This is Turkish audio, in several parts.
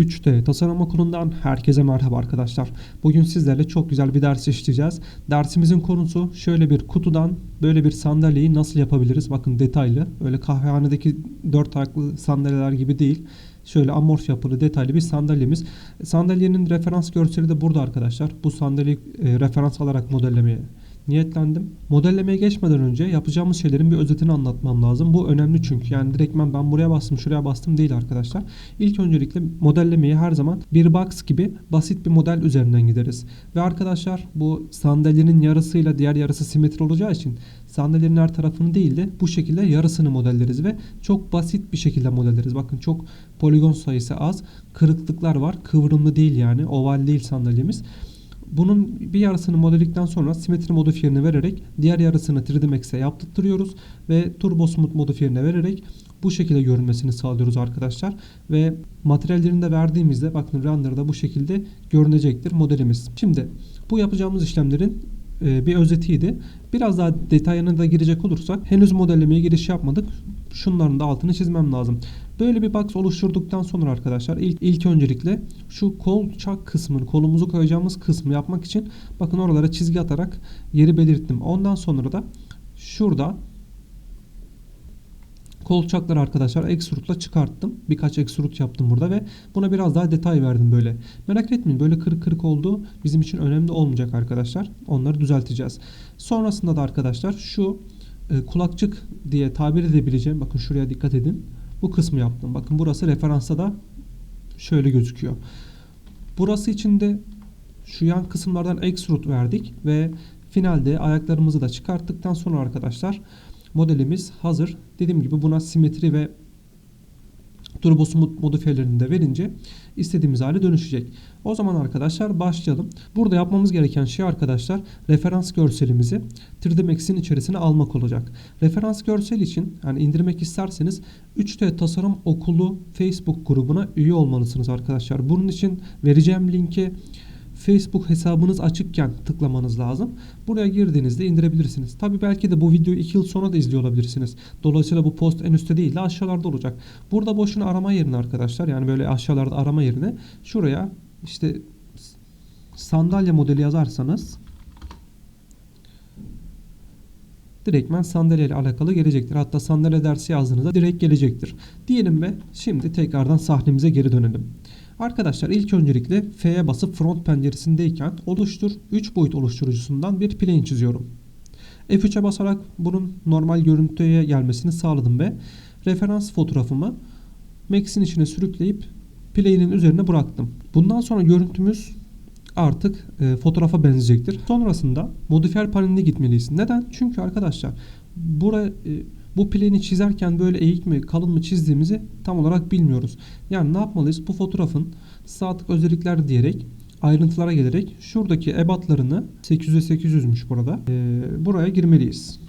3D Tasarım Okulu'ndan herkese merhaba arkadaşlar. Bugün sizlerle çok güzel bir ders işleyeceğiz. Dersimizin konusu şöyle bir kutudan böyle bir sandalyeyi nasıl yapabiliriz? Bakın detaylı. Öyle kahvehanedeki dört ayaklı sandalyeler gibi değil. Şöyle amorf yapılı detaylı bir sandalyemiz. Sandalyenin referans görseli de burada arkadaşlar. Bu sandalyeyi e, referans alarak modellemeye niyetlendim. Modellemeye geçmeden önce yapacağımız şeylerin bir özetini anlatmam lazım. Bu önemli çünkü. Yani direktmen ben buraya bastım şuraya bastım değil arkadaşlar. İlk öncelikle modellemeyi her zaman bir box gibi basit bir model üzerinden gideriz. Ve arkadaşlar bu sandalyenin yarısıyla diğer yarısı simetri olacağı için sandalyenin her tarafını değil de bu şekilde yarısını modelleriz ve çok basit bir şekilde modelleriz. Bakın çok poligon sayısı az. Kırıklıklar var. Kıvrımlı değil yani. Oval değil sandalyemiz. Bunun bir yarısını modelledikten sonra simetri modifiyerine vererek diğer yarısını 3D Max'e yaptırtıyoruz ve Turbo Smooth modifiyerine vererek bu şekilde görünmesini sağlıyoruz arkadaşlar. Ve materyallerini de verdiğimizde bakın render'da bu şekilde görünecektir modelimiz. Şimdi bu yapacağımız işlemlerin e, bir özetiydi. Biraz daha detayına da girecek olursak henüz modellemeye giriş yapmadık. Şunların da altını çizmem lazım. Böyle bir box oluşturduktan sonra arkadaşlar ilk, ilk öncelikle şu kolçak kısmını kolumuzu koyacağımız kısmı yapmak için bakın oralara çizgi atarak yeri belirttim. Ondan sonra da şurada kolçakları arkadaşlar extrude'la çıkarttım. Birkaç extrude yaptım burada ve buna biraz daha detay verdim böyle. Merak etmeyin böyle kırık kırık olduğu bizim için önemli olmayacak arkadaşlar. Onları düzelteceğiz. Sonrasında da arkadaşlar şu e, kulakçık diye tabir edebileceğim bakın şuraya dikkat edin. Bu kısmı yaptım. Bakın burası referansta da şöyle gözüküyor. Burası için de şu yan kısımlardan extrude verdik ve finalde ayaklarımızı da çıkarttıktan sonra arkadaşlar modelimiz hazır. Dediğim gibi buna simetri ve turbo smooth modifiyelerini de verince istediğimiz hale dönüşecek. O zaman arkadaşlar başlayalım. Burada yapmamız gereken şey arkadaşlar referans görselimizi 3D Max'in içerisine almak olacak. Referans görsel için yani indirmek isterseniz 3D Tasarım Okulu Facebook grubuna üye olmalısınız arkadaşlar. Bunun için vereceğim linki Facebook hesabınız açıkken tıklamanız lazım. Buraya girdiğinizde indirebilirsiniz. Tabi belki de bu videoyu 2 yıl sonra da izliyor olabilirsiniz. Dolayısıyla bu post en üstte değil de aşağılarda olacak. Burada boşuna arama yerine arkadaşlar yani böyle aşağılarda arama yerine şuraya işte sandalye modeli yazarsanız direktmen sandalye ile alakalı gelecektir. Hatta sandalye dersi yazdığınızda direkt gelecektir. Diyelim ve şimdi tekrardan sahnemize geri dönelim. Arkadaşlar ilk öncelikle F'ye basıp front penceresindeyken oluştur 3 boyut oluşturucusundan bir plane çiziyorum. F3'e basarak bunun normal görüntüye gelmesini sağladım ve referans fotoğrafımı Max'in içine sürükleyip plane'in üzerine bıraktım. Bundan sonra görüntümüz artık e, fotoğrafa benzeyecektir. Sonrasında modifiyer paneline gitmeliyiz. Neden? Çünkü arkadaşlar buraya e, bu plani çizerken böyle eğik mi kalın mı çizdiğimizi tam olarak bilmiyoruz. Yani ne yapmalıyız? Bu fotoğrafın statik özellikler diyerek ayrıntılara gelerek şuradaki ebatlarını 800'e 800'müş burada. Ee, buraya girmeliyiz.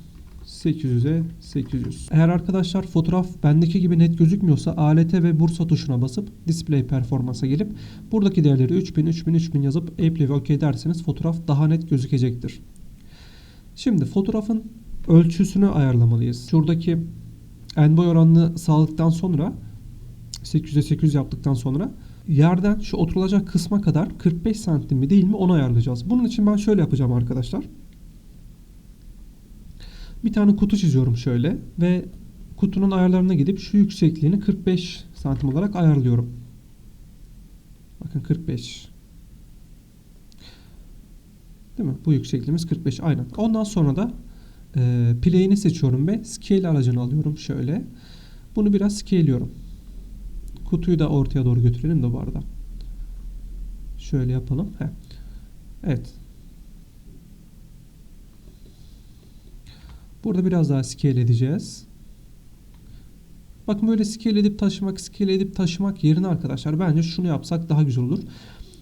800'e 800. Eğer arkadaşlar fotoğraf bendeki gibi net gözükmüyorsa ALT ve Bursa tuşuna basıp Display Performance'a gelip buradaki değerleri 3000 3000 3000 yazıp Apply ve OK derseniz fotoğraf daha net gözükecektir. Şimdi fotoğrafın ölçüsünü ayarlamalıyız. Şuradaki en boy oranını sağladıktan sonra 800'e 800 yaptıktan sonra yerden şu oturulacak kısma kadar 45 santim mi değil mi onu ayarlayacağız. Bunun için ben şöyle yapacağım arkadaşlar. Bir tane kutu çiziyorum şöyle ve kutunun ayarlarına gidip şu yüksekliğini 45 santim olarak ayarlıyorum. Bakın 45. Değil mi? Bu yüksekliğimiz 45 aynen. Ondan sonra da e, play'ini seçiyorum ve scale aracını alıyorum şöyle. Bunu biraz scale'liyorum. Kutuyu da ortaya doğru götürelim de bu arada. Şöyle yapalım. Heh. Evet. Burada biraz daha scale edeceğiz. Bakın böyle scale edip taşımak, scale edip taşımak yerine arkadaşlar bence şunu yapsak daha güzel olur.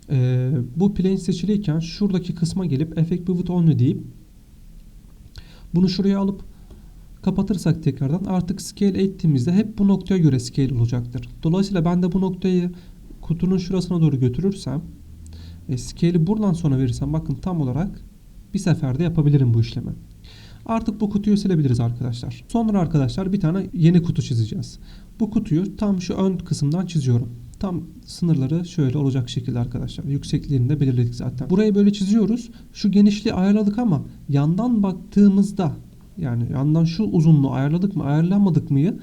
Ee, bu plane seçiliyken şuradaki kısma gelip Effect Pivot Only deyip bunu şuraya alıp kapatırsak tekrardan artık scale ettiğimizde hep bu noktaya göre scale olacaktır. Dolayısıyla ben de bu noktayı kutunun şurasına doğru götürürsem e, scale'i buradan sonra verirsem bakın tam olarak bir seferde yapabilirim bu işlemi. Artık bu kutuyu silebiliriz arkadaşlar. Sonra arkadaşlar bir tane yeni kutu çizeceğiz. Bu kutuyu tam şu ön kısımdan çiziyorum. Tam sınırları şöyle olacak şekilde arkadaşlar. Yüksekliğini de belirledik zaten. Burayı böyle çiziyoruz. Şu genişliği ayarladık ama yandan baktığımızda yani yandan şu uzunluğu ayarladık mı ayarlamadık mıyı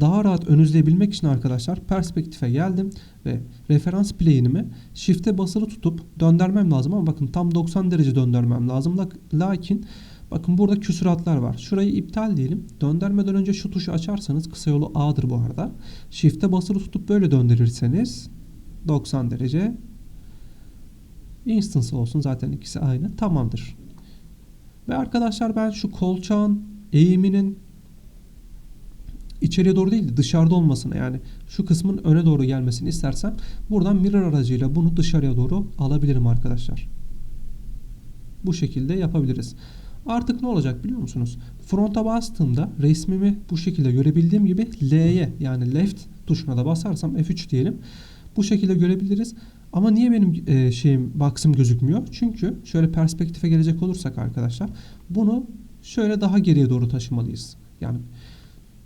daha rahat ön izleyebilmek için arkadaşlar perspektife geldim ve referans plane'imi shift'e basılı tutup döndürmem lazım ama bakın tam 90 derece döndürmem lazım. Lakin bakın burada küsuratlar var. Şurayı iptal diyelim. Döndürmeden önce şu tuşu açarsanız kısa yolu A'dır bu arada. Shift'e basılı tutup böyle döndürürseniz 90 derece instance olsun zaten ikisi aynı tamamdır. Ve arkadaşlar ben şu kolçağın eğiminin içeriye doğru değil de dışarıda olmasını yani şu kısmın öne doğru gelmesini istersem buradan mirror aracıyla bunu dışarıya doğru alabilirim arkadaşlar. Bu şekilde yapabiliriz. Artık ne olacak biliyor musunuz? Fronta bastığımda resmimi bu şekilde görebildiğim gibi L'ye yani left tuşuna da basarsam F3 diyelim. Bu şekilde görebiliriz. Ama niye benim e, şeyim box'ım gözükmüyor? Çünkü şöyle perspektife gelecek olursak arkadaşlar bunu şöyle daha geriye doğru taşımalıyız. Yani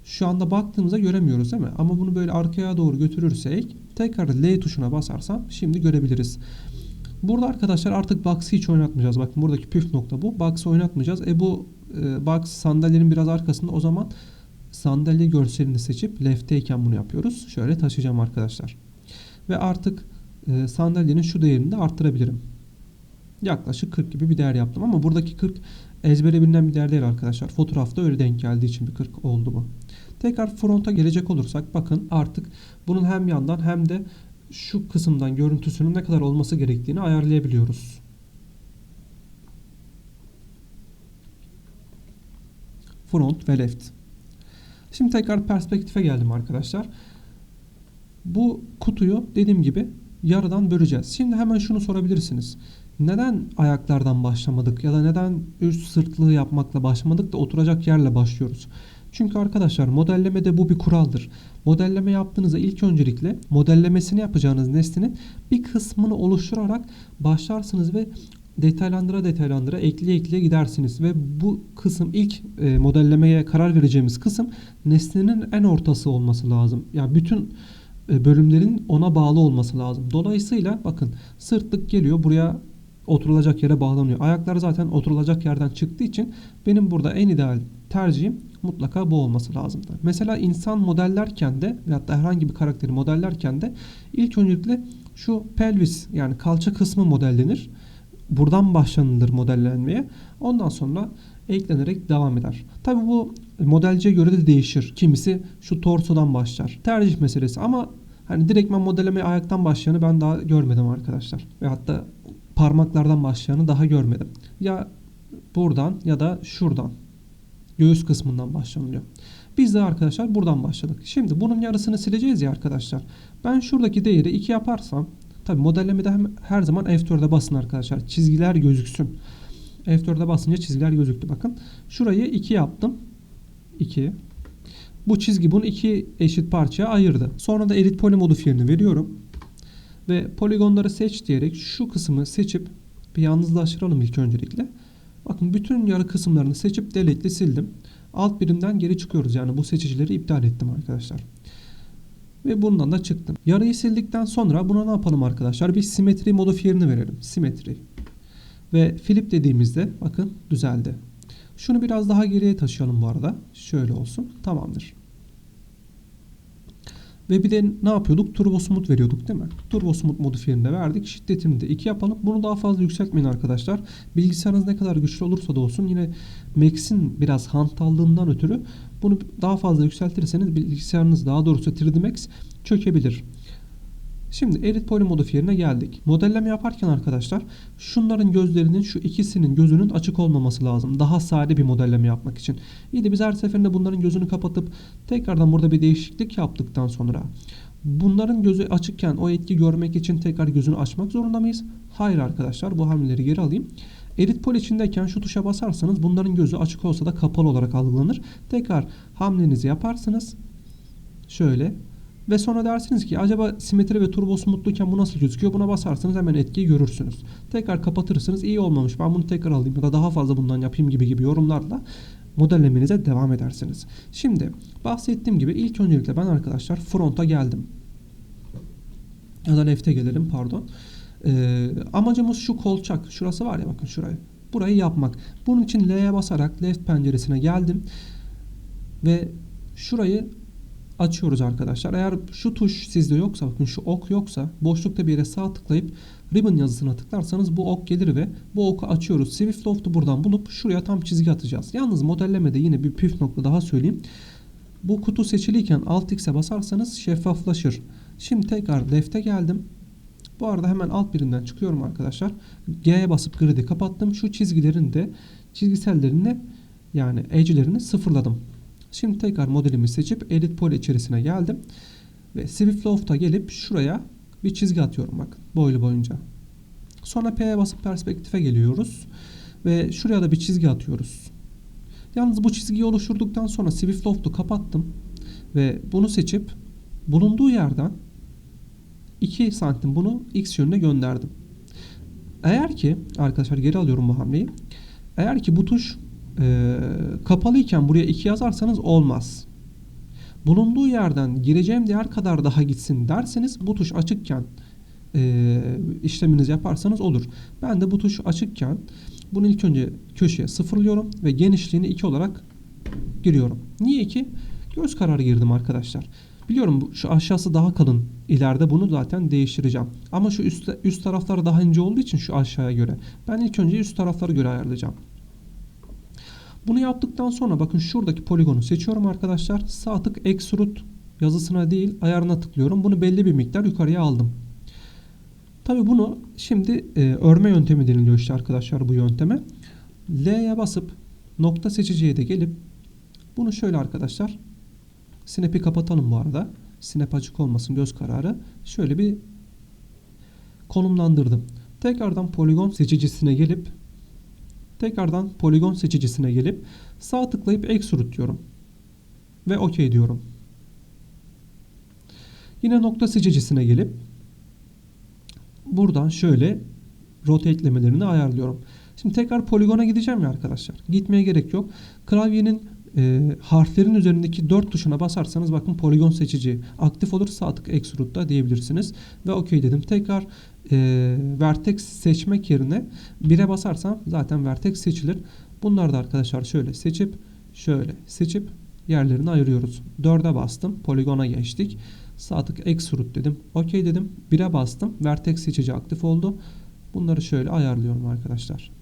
şu anda baktığımızda göremiyoruz değil mi? Ama bunu böyle arkaya doğru götürürsek tekrar L tuşuna basarsam şimdi görebiliriz. Burada arkadaşlar artık box'ı hiç oynatmayacağız. Bakın buradaki püf nokta bu. Box'ı oynatmayacağız. E bu e, box sandalyenin biraz arkasında o zaman sandalye görselini seçip left'teyken bunu yapıyoruz. Şöyle taşıyacağım arkadaşlar. Ve artık e, sandalyenin şu değerini de arttırabilirim. Yaklaşık 40 gibi bir değer yaptım ama buradaki 40 ezbere bilinen bir değer değil arkadaşlar. Fotoğrafta öyle denk geldiği için bir 40 oldu bu. Tekrar fronta gelecek olursak bakın artık bunun hem yandan hem de şu kısımdan görüntüsünün ne kadar olması gerektiğini ayarlayabiliyoruz. Front ve left. Şimdi tekrar perspektife geldim arkadaşlar. Bu kutuyu dediğim gibi yarıdan böleceğiz. Şimdi hemen şunu sorabilirsiniz. Neden ayaklardan başlamadık ya da neden üst sırtlığı yapmakla başlamadık da oturacak yerle başlıyoruz? Çünkü arkadaşlar modellemede bu bir kuraldır. Modelleme yaptığınızda ilk öncelikle modellemesini yapacağınız nesnenin bir kısmını oluşturarak başlarsınız ve detaylandıra detaylandıra ekleye ekleye gidersiniz ve bu kısım ilk e, modellemeye karar vereceğimiz kısım nesnenin en ortası olması lazım. Yani bütün e, bölümlerin ona bağlı olması lazım. Dolayısıyla bakın sırtlık geliyor buraya oturulacak yere bağlanıyor. Ayaklar zaten oturulacak yerden çıktığı için benim burada en ideal tercihim mutlaka bu olması lazımdı. Mesela insan modellerken de veyahut da herhangi bir karakteri modellerken de ilk öncelikle şu pelvis yani kalça kısmı modellenir. Buradan başlanılır modellenmeye. Ondan sonra eklenerek devam eder. Tabi bu modelciye göre de değişir. Kimisi şu torsodan başlar. Tercih meselesi ama hani direktmen modellemeye ayaktan başlayanı ben daha görmedim arkadaşlar. Ve hatta parmaklardan başlayanı daha görmedim. Ya buradan ya da şuradan göğüs kısmından başlanılıyor. Biz de arkadaşlar buradan başladık. Şimdi bunun yarısını sileceğiz ya arkadaşlar. Ben şuradaki değeri 2 yaparsam tabi modellemede hem, her zaman F4'e basın arkadaşlar. Çizgiler gözüksün. F4'e basınca çizgiler gözüktü bakın. Şurayı 2 yaptım. 2. Bu çizgi bunu iki eşit parçaya ayırdı. Sonra da edit poly modifierini veriyorum. Ve poligonları seç diyerek şu kısmı seçip bir yalnızlaştıralım ilk öncelikle. Bakın bütün yarı kısımlarını seçip delete'li sildim. Alt birimden geri çıkıyoruz. Yani bu seçicileri iptal ettim arkadaşlar. Ve bundan da çıktım. Yarıyı sildikten sonra buna ne yapalım arkadaşlar? Bir simetri modifiyerini verelim. Simetri. Ve flip dediğimizde bakın düzeldi. Şunu biraz daha geriye taşıyalım bu arada. Şöyle olsun. Tamamdır. Ve bir de ne yapıyorduk? Turbo Smooth veriyorduk değil mi? Turbo Smooth modifiyerini de verdik. Şiddetini de 2 yapalım. Bunu daha fazla yükseltmeyin arkadaşlar. Bilgisayarınız ne kadar güçlü olursa da olsun yine Max'in biraz hantallığından ötürü bunu daha fazla yükseltirseniz bilgisayarınız daha doğrusu 3D Max çökebilir. Şimdi Edit Poly modifiyerine geldik. Modelleme yaparken arkadaşlar şunların gözlerinin şu ikisinin gözünün açık olmaması lazım. Daha sade bir modelleme yapmak için. İyi de biz her seferinde bunların gözünü kapatıp tekrardan burada bir değişiklik yaptıktan sonra bunların gözü açıkken o etki görmek için tekrar gözünü açmak zorunda mıyız? Hayır arkadaşlar bu hamleleri geri alayım. Edit Poly içindeyken şu tuşa basarsanız bunların gözü açık olsa da kapalı olarak algılanır. Tekrar hamlenizi yaparsınız. Şöyle ve sonra dersiniz ki acaba simetri ve turbo smoothluyken bu nasıl gözüküyor? Buna basarsanız hemen etkiyi görürsünüz. Tekrar kapatırsınız. iyi olmamış ben bunu tekrar alayım ya da daha fazla bundan yapayım gibi gibi yorumlarla modellemenize devam edersiniz. Şimdi bahsettiğim gibi ilk öncelikle ben arkadaşlar fronta geldim. Ya da left'e gelelim pardon. Ee, amacımız şu kolçak. Şurası var ya bakın şurayı. Burayı yapmak. Bunun için L'ye basarak left penceresine geldim. Ve şurayı açıyoruz arkadaşlar. Eğer şu tuş sizde yoksa bakın şu ok yoksa boşlukta bir yere sağ tıklayıp ribbon yazısına tıklarsanız bu ok gelir ve bu oku açıyoruz. Swift Loft'u buradan bulup şuraya tam çizgi atacağız. Yalnız modellemede yine bir püf nokta daha söyleyeyim. Bu kutu seçiliyken Alt X'e basarsanız şeffaflaşır. Şimdi tekrar left'e geldim. Bu arada hemen alt birinden çıkıyorum arkadaşlar. G'ye basıp grid'i kapattım. Şu çizgilerin de çizgisellerini yani edge'lerini sıfırladım. Şimdi tekrar modelimi seçip Edit Poly içerisine geldim. Ve Swift Loft'a gelip şuraya bir çizgi atıyorum bakın boylu boyunca. Sonra P'ye basıp perspektife geliyoruz. Ve şuraya da bir çizgi atıyoruz. Yalnız bu çizgiyi oluşturduktan sonra Swift Loft'u kapattım. Ve bunu seçip bulunduğu yerden 2 santim bunu X yönüne gönderdim. Eğer ki arkadaşlar geri alıyorum bu hamleyi. Eğer ki bu tuş e, kapalıyken buraya 2 yazarsanız olmaz. Bulunduğu yerden gireceğim değer kadar daha gitsin derseniz bu tuş açıkken e, işleminizi yaparsanız olur. Ben de bu tuş açıkken bunu ilk önce köşeye sıfırlıyorum ve genişliğini 2 olarak giriyorum. Niye 2? Göz kararı girdim arkadaşlar. Biliyorum şu aşağısı daha kalın. İleride bunu zaten değiştireceğim. Ama şu üst, üst taraflar daha ince olduğu için şu aşağıya göre. Ben ilk önce üst taraflara göre ayarlayacağım. Bunu yaptıktan sonra bakın şuradaki poligonu seçiyorum arkadaşlar. Sağ tık extrude yazısına değil ayarına tıklıyorum. Bunu belli bir miktar yukarıya aldım. Tabi bunu şimdi e, örme yöntemi deniliyor işte arkadaşlar bu yönteme. L'ye basıp nokta seçiciye de gelip bunu şöyle arkadaşlar Snap'i kapatalım bu arada. Snap açık olmasın göz kararı. Şöyle bir konumlandırdım. Tekrardan poligon seçicisine gelip tekrardan poligon seçicisine gelip sağ tıklayıp extrude diyorum. Ve OK diyorum. Yine nokta seçicisine gelip buradan şöyle rotate'lemelerini ayarlıyorum. Şimdi tekrar poligona gideceğim ya arkadaşlar. Gitmeye gerek yok. Klavyenin e, harflerin üzerindeki 4 tuşuna basarsanız bakın poligon seçici aktif olur. Sağ tık extrude'da diyebilirsiniz. Ve OK dedim. Tekrar e, vertex seçmek yerine 1'e basarsam zaten vertex seçilir. Bunları da arkadaşlar şöyle seçip şöyle seçip yerlerini ayırıyoruz. 4'e bastım. Poligona geçtik. Sağ tık extrude dedim. OK dedim. 1'e bastım. Vertex seçici aktif oldu. Bunları şöyle ayarlıyorum arkadaşlar.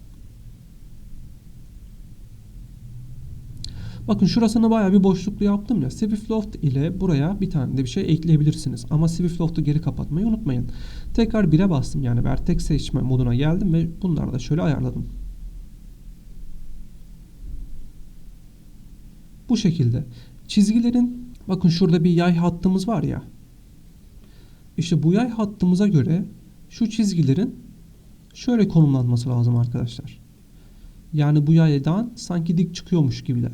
Bakın şurasını bayağı bir boşluklu yaptım ya. Swiftloft ile buraya bir tane de bir şey ekleyebilirsiniz. Ama Swiftloft'u geri kapatmayı unutmayın. Tekrar 1'e bastım. Yani vertex seçme moduna geldim ve bunları da şöyle ayarladım. Bu şekilde. Çizgilerin bakın şurada bir yay hattımız var ya. İşte bu yay hattımıza göre şu çizgilerin şöyle konumlanması lazım arkadaşlar. Yani bu yaydan sanki dik çıkıyormuş gibiler.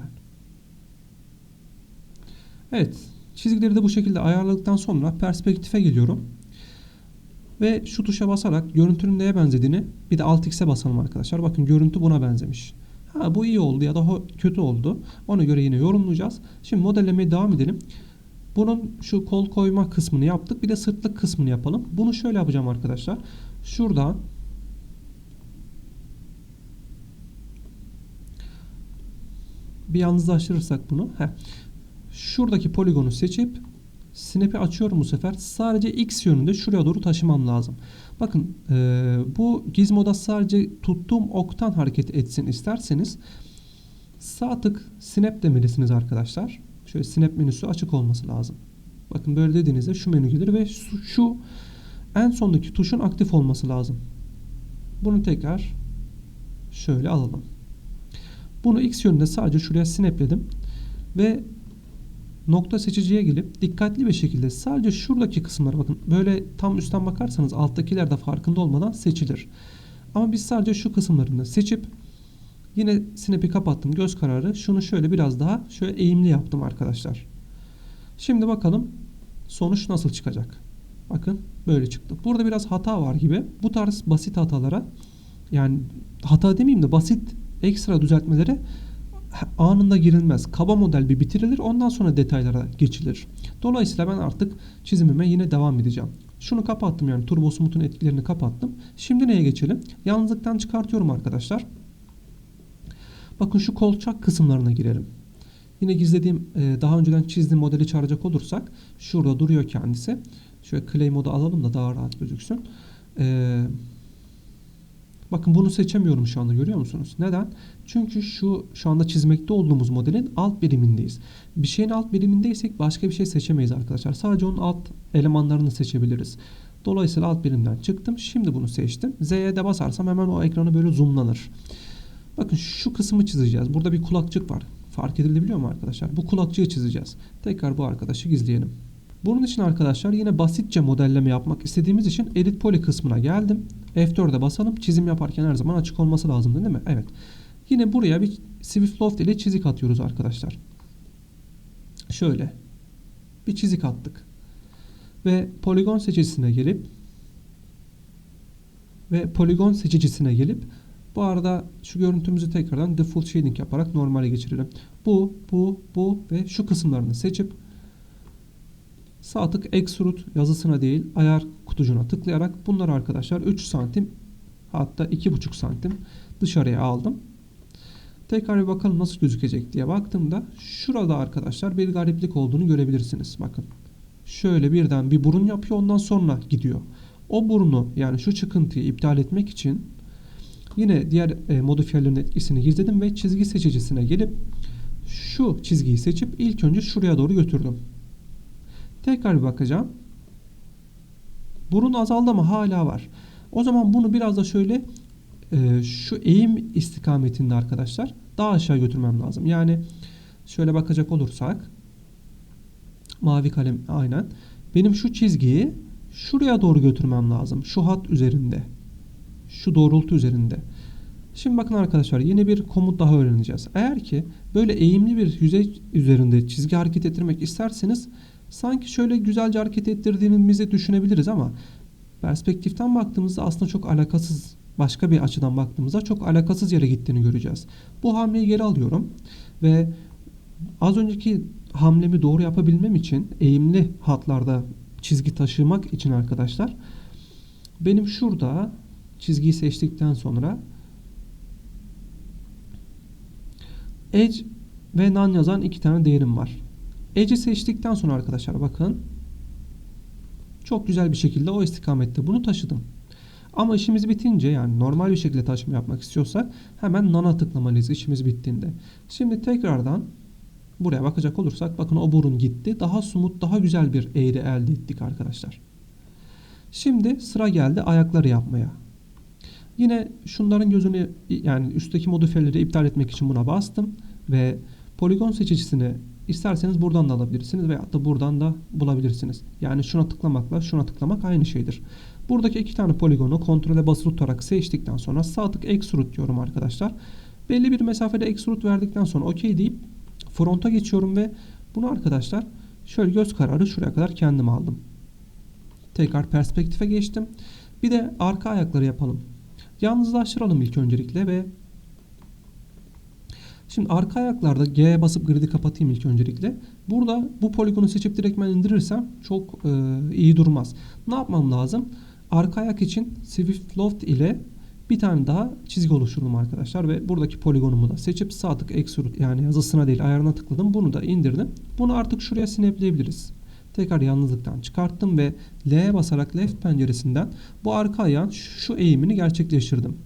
Evet. Çizgileri de bu şekilde ayarladıktan sonra perspektife geliyorum. Ve şu tuşa basarak görüntünün neye benzediğini bir de Alt X'e basalım arkadaşlar. Bakın görüntü buna benzemiş. Ha bu iyi oldu ya da kötü oldu. Ona göre yine yorumlayacağız. Şimdi modellemeye devam edelim. Bunun şu kol koyma kısmını yaptık. Bir de sırtlık kısmını yapalım. Bunu şöyle yapacağım arkadaşlar. Şuradan bir yalnızlaştırırsak bunu. Heh. Şuradaki poligonu seçip snap'i açıyorum bu sefer. Sadece x yönünde şuraya doğru taşımam lazım. Bakın e, bu gizmoda sadece tuttuğum oktan hareket etsin isterseniz sağ tık snap demelisiniz arkadaşlar. Şöyle snap menüsü açık olması lazım. Bakın böyle dediğinizde şu menü gelir ve şu, şu en sondaki tuşun aktif olması lazım. Bunu tekrar şöyle alalım. Bunu x yönünde sadece şuraya snapledim ve nokta seçiciye gelip dikkatli bir şekilde sadece şuradaki kısımlara bakın. Böyle tam üstten bakarsanız alttakiler de farkında olmadan seçilir. Ama biz sadece şu kısımlarını seçip yine snap'i kapattım göz kararı. Şunu şöyle biraz daha şöyle eğimli yaptım arkadaşlar. Şimdi bakalım sonuç nasıl çıkacak. Bakın böyle çıktı. Burada biraz hata var gibi. Bu tarz basit hatalara yani hata demeyeyim de basit ekstra düzeltmelere anında girilmez. Kaba model bir bitirilir ondan sonra detaylara geçilir. Dolayısıyla ben artık çizimime yine devam edeceğim. Şunu kapattım yani turbo smooth'un etkilerini kapattım. Şimdi neye geçelim? Yalnızlıktan çıkartıyorum arkadaşlar. Bakın şu kolçak kısımlarına girelim. Yine gizlediğim e, daha önceden çizdiğim modeli çağıracak olursak şurada duruyor kendisi. Şöyle clay modu alalım da daha rahat gözüksün. Eee Bakın bunu seçemiyorum şu anda görüyor musunuz? Neden? Çünkü şu şu anda çizmekte olduğumuz modelin alt birimindeyiz. Bir şeyin alt birimindeysek başka bir şey seçemeyiz arkadaşlar. Sadece onun alt elemanlarını seçebiliriz. Dolayısıyla alt birimden çıktım. Şimdi bunu seçtim. Z'ye de basarsam hemen o ekranı böyle zoomlanır. Bakın şu kısmı çizeceğiz. Burada bir kulakçık var. Fark edildi biliyor mu arkadaşlar? Bu kulakçığı çizeceğiz. Tekrar bu arkadaşı gizleyelim. Bunun için arkadaşlar yine basitçe modelleme yapmak istediğimiz için Edit Poly kısmına geldim. F4'e basalım. Çizim yaparken her zaman açık olması lazım değil mi? Evet. Yine buraya bir Swift Loft ile çizik atıyoruz arkadaşlar. Şöyle. Bir çizik attık. Ve poligon seçicisine gelip ve poligon seçicisine gelip bu arada şu görüntümüzü tekrardan default shading yaparak normale geçirelim. Bu, bu, bu ve şu kısımlarını seçip Sağ tık extrude yazısına değil ayar kutucuğuna tıklayarak bunları arkadaşlar 3 santim hatta 2,5 santim dışarıya aldım. Tekrar bir bakalım nasıl gözükecek diye baktığımda şurada arkadaşlar bir gariplik olduğunu görebilirsiniz. Bakın şöyle birden bir burun yapıyor ondan sonra gidiyor. O burnu yani şu çıkıntıyı iptal etmek için yine diğer e, etkisini gizledim ve çizgi seçicisine gelip şu çizgiyi seçip ilk önce şuraya doğru götürdüm. Tekrar bir bakacağım. Burun azaldı ama hala var. O zaman bunu biraz da şöyle e, şu eğim istikametinde arkadaşlar daha aşağı götürmem lazım. Yani şöyle bakacak olursak mavi kalem aynen. Benim şu çizgiyi şuraya doğru götürmem lazım. Şu hat üzerinde. Şu doğrultu üzerinde. Şimdi bakın arkadaşlar yeni bir komut daha öğreneceğiz. Eğer ki böyle eğimli bir yüzey üzerinde çizgi hareket ettirmek isterseniz sanki şöyle güzelce hareket ettirdiğimizi düşünebiliriz ama perspektiften baktığımızda aslında çok alakasız başka bir açıdan baktığımızda çok alakasız yere gittiğini göreceğiz. Bu hamleyi geri alıyorum ve az önceki hamlemi doğru yapabilmem için eğimli hatlarda çizgi taşımak için arkadaşlar benim şurada çizgiyi seçtikten sonra edge ve none yazan iki tane değerim var. Edge'i seçtikten sonra arkadaşlar bakın çok güzel bir şekilde o istikamette bunu taşıdım. Ama işimiz bitince yani normal bir şekilde taşıma yapmak istiyorsak hemen nana tıklamalıyız işimiz bittiğinde. Şimdi tekrardan buraya bakacak olursak bakın o burun gitti. Daha sumut daha güzel bir eğri elde ettik arkadaşlar. Şimdi sıra geldi ayakları yapmaya. Yine şunların gözünü yani üstteki modifiyeleri iptal etmek için buna bastım ve poligon seçicisini İsterseniz buradan da alabilirsiniz veya da buradan da bulabilirsiniz. Yani şuna tıklamakla şuna tıklamak aynı şeydir. Buradaki iki tane poligonu kontrole basılı tutarak seçtikten sonra sağ tık extrude diyorum arkadaşlar. Belli bir mesafede extrude verdikten sonra OK deyip fronta geçiyorum ve bunu arkadaşlar şöyle göz kararı şuraya kadar kendim aldım. Tekrar perspektife geçtim. Bir de arka ayakları yapalım. Yalnızlaştıralım ilk öncelikle ve Şimdi arka ayaklarda G'ye basıp grid'i kapatayım ilk öncelikle. Burada bu poligonu seçip direktmen indirirsem çok e, iyi durmaz. Ne yapmam lazım? Arka ayak için Swift Loft ile bir tane daha çizgi oluşturdum arkadaşlar ve buradaki poligonumu da seçip sağ tık extrude yani yazısına değil ayarına tıkladım. Bunu da indirdim. Bunu artık şuraya sinepleyebiliriz. Tekrar yalnızlıktan çıkarttım ve L'ye basarak left penceresinden bu arka ayağın şu eğimini gerçekleştirdim.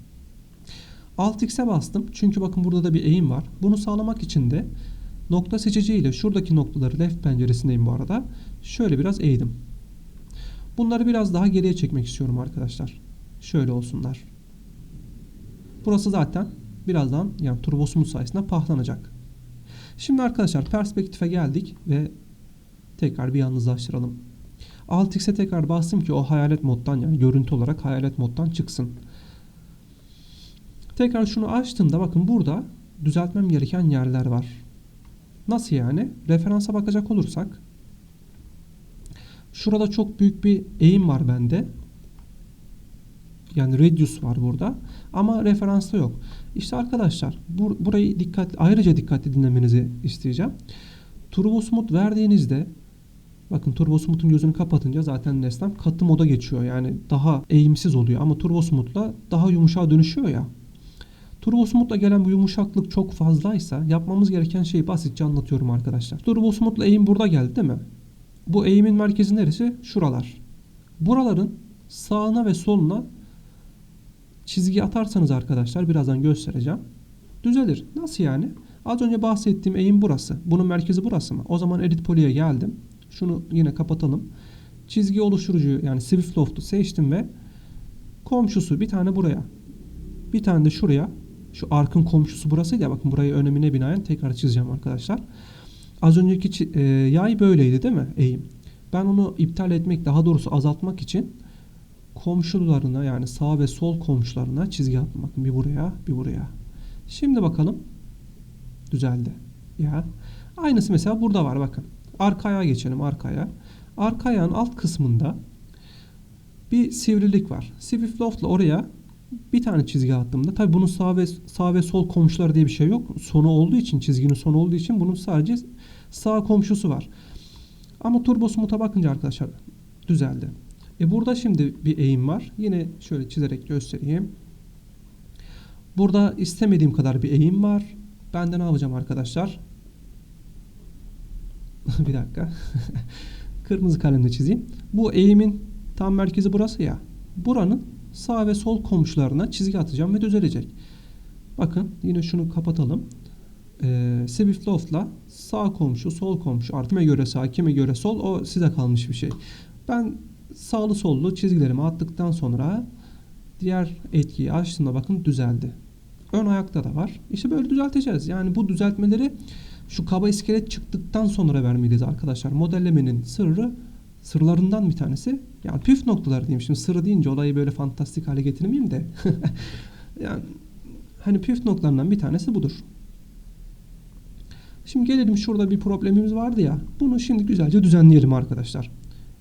Alt X'e bastım. Çünkü bakın burada da bir eğim var. Bunu sağlamak için de nokta seçici ile şuradaki noktaları left penceresindeyim bu arada. Şöyle biraz eğdim. Bunları biraz daha geriye çekmek istiyorum arkadaşlar. Şöyle olsunlar. Burası zaten birazdan yani turbosumuz sayesinde pahlanacak. Şimdi arkadaşlar perspektife geldik ve tekrar bir yalnızlaştıralım. Alt X'e tekrar bastım ki o hayalet moddan yani görüntü olarak hayalet moddan çıksın. Tekrar şunu açtığımda bakın burada düzeltmem gereken yerler var. Nasıl yani? Referansa bakacak olursak şurada çok büyük bir eğim var bende. Yani radius var burada. Ama referansta yok. İşte arkadaşlar bur burayı dikkat ayrıca dikkatli dinlemenizi isteyeceğim. Turbo Smooth verdiğinizde Bakın Turbo Smooth'un gözünü kapatınca zaten nesnem katı moda geçiyor. Yani daha eğimsiz oluyor ama Turbo Smooth'la daha yumuşağa dönüşüyor ya. Turbo Smooth'la gelen bu yumuşaklık çok fazlaysa yapmamız gereken şeyi basitçe anlatıyorum arkadaşlar. Turbo Smooth'la eğim burada geldi değil mi? Bu eğimin merkezi neresi? Şuralar. Buraların sağına ve soluna çizgi atarsanız arkadaşlar birazdan göstereceğim. Düzelir. Nasıl yani? Az önce bahsettiğim eğim burası. Bunun merkezi burası mı? O zaman Edit Poly'e geldim. Şunu yine kapatalım. Çizgi oluşturucuyu yani Swift Loft'u seçtim ve komşusu bir tane buraya. Bir tane de şuraya. Şu arkın komşusu burasıydı ya. Bakın burayı önemine binaen tekrar çizeceğim arkadaşlar. Az önceki e, yay böyleydi değil mi? Eğim. Ben onu iptal etmek daha doğrusu azaltmak için komşularına yani sağ ve sol komşularına çizgi attım. Bakın bir buraya bir buraya. Şimdi bakalım. Düzeldi. Ya. Aynısı mesela burada var bakın. Arka ayağa geçelim arkaya. Arka ayağın alt kısmında bir sivrilik var. Swift Loft'la oraya bir tane çizgi attığımda tabi bunun sağ ve sağ ve sol komşuları diye bir şey yok. Sonu olduğu için çizginin sonu olduğu için bunun sadece sağ komşusu var. Ama Turbo Smooth'a bakınca arkadaşlar düzeldi. E burada şimdi bir eğim var. Yine şöyle çizerek göstereyim. Burada istemediğim kadar bir eğim var. Ben de ne yapacağım arkadaşlar? bir dakika. Kırmızı kalemle çizeyim. Bu eğimin tam merkezi burası ya. Buranın sağ ve sol komşularına çizgi atacağım ve düzelecek. Bakın yine şunu kapatalım. Ee, Swift Loft'la sağ komşu, sol komşu, artık kime göre sağ, kime göre sol o size kalmış bir şey. Ben sağlı sollu çizgilerimi attıktan sonra diğer etkiyi açtığımda bakın düzeldi. Ön ayakta da var. İşte böyle düzelteceğiz. Yani bu düzeltmeleri şu kaba iskelet çıktıktan sonra vermeliyiz arkadaşlar. Modellemenin sırrı sırlarından bir tanesi. Yani püf noktaları diyeyim. Şimdi sırrı deyince olayı böyle fantastik hale getirmeyeyim de. yani hani püf noktalarından bir tanesi budur. Şimdi gelelim şurada bir problemimiz vardı ya. Bunu şimdi güzelce düzenleyelim arkadaşlar.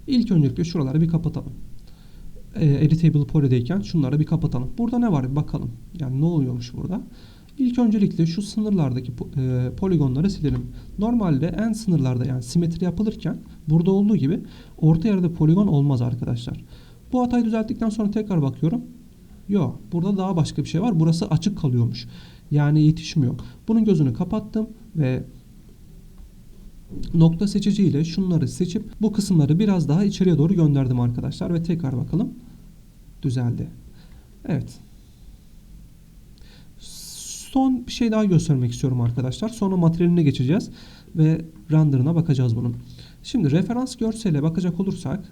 İlk öncelikle şuraları bir kapatalım. E, editable poly'deyken şunları bir kapatalım. Burada ne var bir bakalım. Yani ne oluyormuş burada. İlk öncelikle şu sınırlardaki e, poligonları silelim. Normalde en sınırlarda yani simetri yapılırken burada olduğu gibi orta yerde poligon olmaz arkadaşlar. Bu hatayı düzelttikten sonra tekrar bakıyorum. Yok burada daha başka bir şey var. Burası açık kalıyormuş. Yani yetişmiyor. Bunun gözünü kapattım ve nokta seçici ile şunları seçip bu kısımları biraz daha içeriye doğru gönderdim arkadaşlar ve tekrar bakalım. Düzeldi. Evet. Son bir şey daha göstermek istiyorum arkadaşlar. Sonra materyaline geçeceğiz ve renderına bakacağız bunun. Şimdi referans görsele bakacak olursak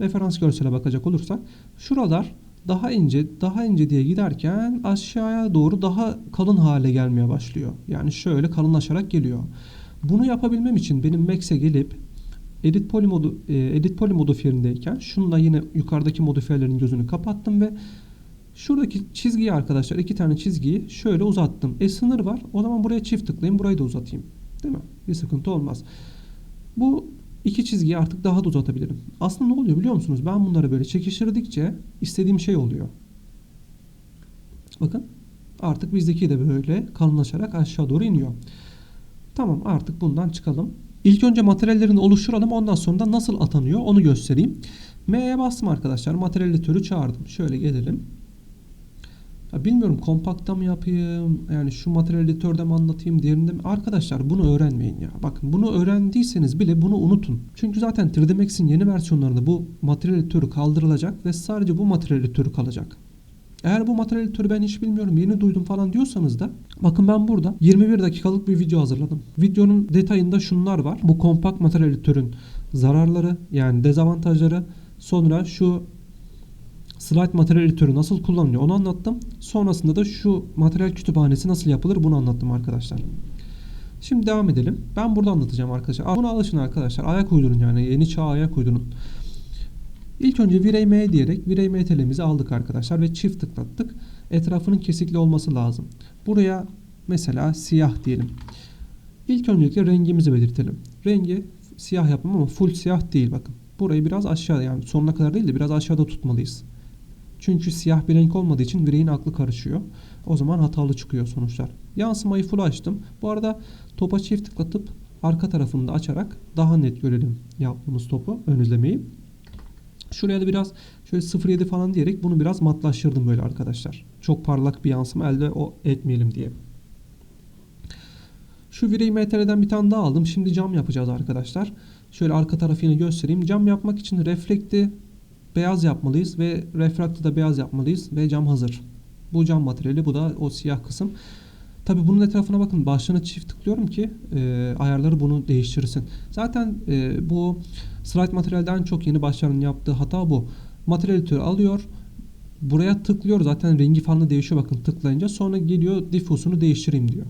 referans görsele bakacak olursak şuralar daha ince daha ince diye giderken aşağıya doğru daha kalın hale gelmeye başlıyor. Yani şöyle kalınlaşarak geliyor. Bunu yapabilmem için benim Max'e gelip Edit Poly modu e, Edit Poly modifiyerindeyken şunla yine yukarıdaki modifiyerlerin gözünü kapattım ve şuradaki çizgiyi arkadaşlar iki tane çizgiyi şöyle uzattım. E sınır var. O zaman buraya çift tıklayayım. Burayı da uzatayım. Değil mi? Bir sıkıntı olmaz. Bu iki çizgiyi artık daha da uzatabilirim. Aslında ne oluyor biliyor musunuz? Ben bunları böyle çekiştirdikçe istediğim şey oluyor. Bakın artık bizdeki de böyle kalınlaşarak aşağı doğru iniyor. Tamam artık bundan çıkalım. İlk önce materyallerini oluşturalım. Ondan sonra da nasıl atanıyor onu göstereyim. M'ye bastım arkadaşlar. Materyal editörü çağırdım. Şöyle gelelim. Ya bilmiyorum kompakta mı yapayım? Yani şu materyal editörde mi anlatayım? Diğerinde mi? Arkadaşlar bunu öğrenmeyin ya. Bakın bunu öğrendiyseniz bile bunu unutun. Çünkü zaten 3D Max'in yeni versiyonlarında bu materyal editörü kaldırılacak ve sadece bu materyal editörü kalacak. Eğer bu materyal editörü ben hiç bilmiyorum yeni duydum falan diyorsanız da bakın ben burada 21 dakikalık bir video hazırladım. Videonun detayında şunlar var. Bu kompakt materyal editörün zararları yani dezavantajları sonra şu slide materyal editörü nasıl kullanılıyor onu anlattım. Sonrasında da şu materyal kütüphanesi nasıl yapılır bunu anlattım arkadaşlar. Şimdi devam edelim. Ben burada anlatacağım arkadaşlar. Buna alışın arkadaşlar. Ayak uydurun yani. Yeni çağa ayak uydurun. İlk önce V-Ray diyerek V-Ray telemizi aldık arkadaşlar ve çift tıklattık. Etrafının kesikli olması lazım. Buraya mesela siyah diyelim. İlk öncelikle rengimizi belirtelim. Rengi siyah yapmam ama full siyah değil bakın. Burayı biraz aşağı yani sonuna kadar değil de biraz aşağıda tutmalıyız. Çünkü siyah bir renk olmadığı için bireyin aklı karışıyor. O zaman hatalı çıkıyor sonuçlar. Yansımayı full açtım. Bu arada topa çift tıklatıp arka tarafını da açarak daha net görelim yaptığımız topu ön izlemeyi. Şuraya da biraz şöyle 0.7 falan diyerek bunu biraz matlaştırdım böyle arkadaşlar. Çok parlak bir yansıma elde o etmeyelim diye. Şu vireyi MTR'den bir tane daha aldım. Şimdi cam yapacağız arkadaşlar. Şöyle arka tarafını göstereyim. Cam yapmak için reflekti beyaz yapmalıyız ve refraktı da beyaz yapmalıyız ve cam hazır. Bu cam materyali bu da o siyah kısım. Tabi bunun etrafına bakın başlığına çift tıklıyorum ki e, ayarları bunu değiştirsin. Zaten e, bu slide materyalden çok yeni başların yaptığı hata bu. Materyal türü alıyor. Buraya tıklıyor zaten rengi falan değişiyor bakın tıklayınca. Sonra geliyor diffuse'unu değiştireyim diyor.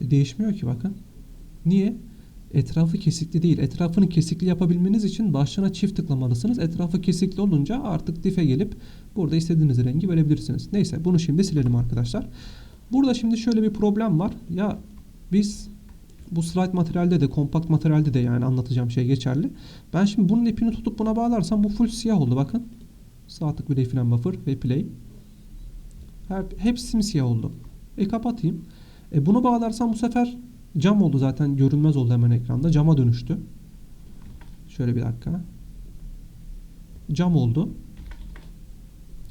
E, değişmiyor ki bakın. Niye? Etrafı kesikli değil. Etrafını kesikli yapabilmeniz için başlığına çift tıklamalısınız. Etrafı kesikli olunca artık diff'e gelip burada istediğiniz rengi verebilirsiniz. Neyse bunu şimdi silelim arkadaşlar. Burada şimdi şöyle bir problem var. Ya biz bu slide materyalde de kompakt materyalde de yani anlatacağım şey geçerli. Ben şimdi bunun ipini tutup buna bağlarsam bu full siyah oldu bakın. Sağ tık bir fren buffer ve play. Hep, hepsi simsiyah oldu. E kapatayım. E bunu bağlarsam bu sefer cam oldu zaten görünmez oldu hemen ekranda. Cama dönüştü. Şöyle bir dakika. Cam oldu.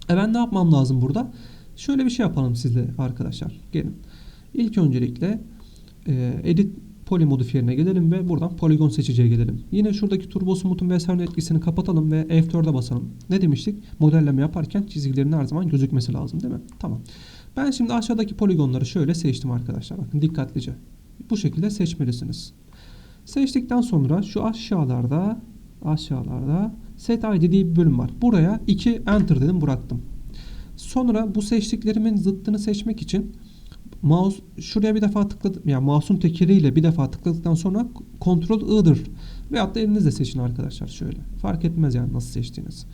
E ben ne yapmam lazım burada? Şöyle bir şey yapalım sizle arkadaşlar. Gelin. İlk öncelikle e, edit poly modifiyerine gelelim ve buradan poligon seçiciye gelelim. Yine şuradaki turbo smooth'un vesaire etkisini kapatalım ve F4'e basalım. Ne demiştik? Modelleme yaparken çizgilerin her zaman gözükmesi lazım değil mi? Tamam. Ben şimdi aşağıdaki poligonları şöyle seçtim arkadaşlar. Bakın dikkatlice. Bu şekilde seçmelisiniz. Seçtikten sonra şu aşağılarda aşağılarda set ID diye bir bölüm var. Buraya 2 enter dedim bıraktım. Sonra bu seçtiklerimin zıttını seçmek için mouse şuraya bir defa tıkladım. Yani mouse'un tekeriyle bir defa tıkladıktan sonra kontrol I'dır. Veyahut da elinizle seçin arkadaşlar şöyle. Fark etmez yani nasıl seçtiğiniz.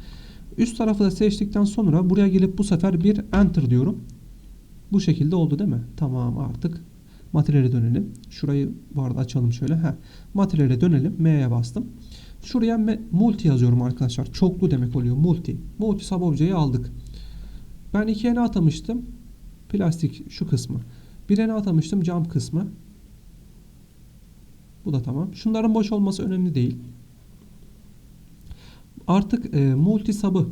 Üst tarafı da seçtikten sonra buraya gelip bu sefer bir enter diyorum. Bu şekilde oldu değil mi? Tamam artık materyale dönelim. Şurayı bu arada açalım şöyle. Heh. Materyale dönelim. M'ye bastım. Şuraya multi yazıyorum arkadaşlar. Çoklu demek oluyor. Multi. Multi sub objeyi aldık. Ben iki ene atamıştım. Plastik şu kısmı. Bir ene atamıştım cam kısmı. Bu da tamam. Şunların boş olması önemli değil. Artık e, multi sub'ı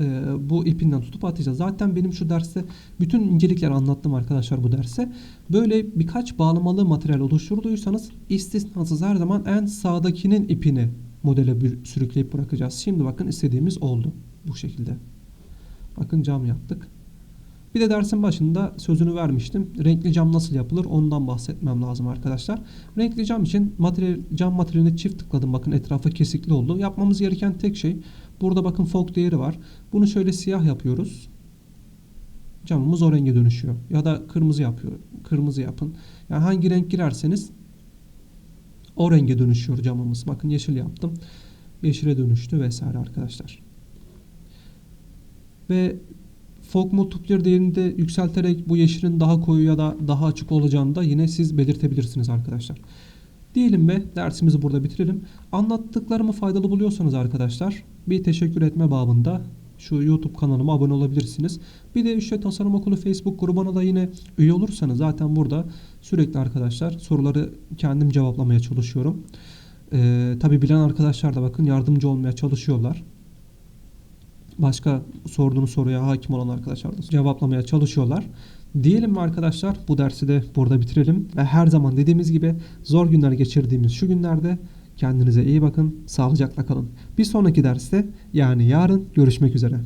e, bu ipinden tutup atacağız. Zaten benim şu derste bütün incelikleri anlattım arkadaşlar bu derse. Böyle birkaç bağlamalı materyal oluşturduysanız istisnasız her zaman en sağdakinin ipini modele sürükleyip bırakacağız. Şimdi bakın istediğimiz oldu. Bu şekilde. Bakın cam yaptık. Bir de dersin başında sözünü vermiştim. Renkli cam nasıl yapılır ondan bahsetmem lazım arkadaşlar. Renkli cam için materyal, cam materyalini çift tıkladım. Bakın etrafı kesikli oldu. Yapmamız gereken tek şey burada bakın fog değeri var. Bunu şöyle siyah yapıyoruz. Camımız o renge dönüşüyor. Ya da kırmızı yapıyor. Kırmızı yapın. Yani hangi renk girerseniz o renge dönüşüyor camımız. Bakın yeşil yaptım. Yeşile dönüştü vesaire arkadaşlar. Ve fog multiplier değerini de yükselterek bu yeşilin daha koyu ya da daha açık olacağını da yine siz belirtebilirsiniz arkadaşlar. Diyelim ve dersimizi burada bitirelim. Anlattıklarımı faydalı buluyorsanız arkadaşlar bir teşekkür etme babında şu YouTube kanalıma abone olabilirsiniz. Bir de Üçte Tasarım Okulu Facebook grubuna da yine üye olursanız zaten burada sürekli arkadaşlar soruları kendim cevaplamaya çalışıyorum. Ee, Tabi bilen arkadaşlar da bakın yardımcı olmaya çalışıyorlar başka sorduğunuz soruya hakim olan arkadaşlar da cevaplamaya çalışıyorlar. Diyelim arkadaşlar bu dersi de burada bitirelim ve her zaman dediğimiz gibi zor günler geçirdiğimiz şu günlerde kendinize iyi bakın, sağlıcakla kalın. Bir sonraki derste yani yarın görüşmek üzere.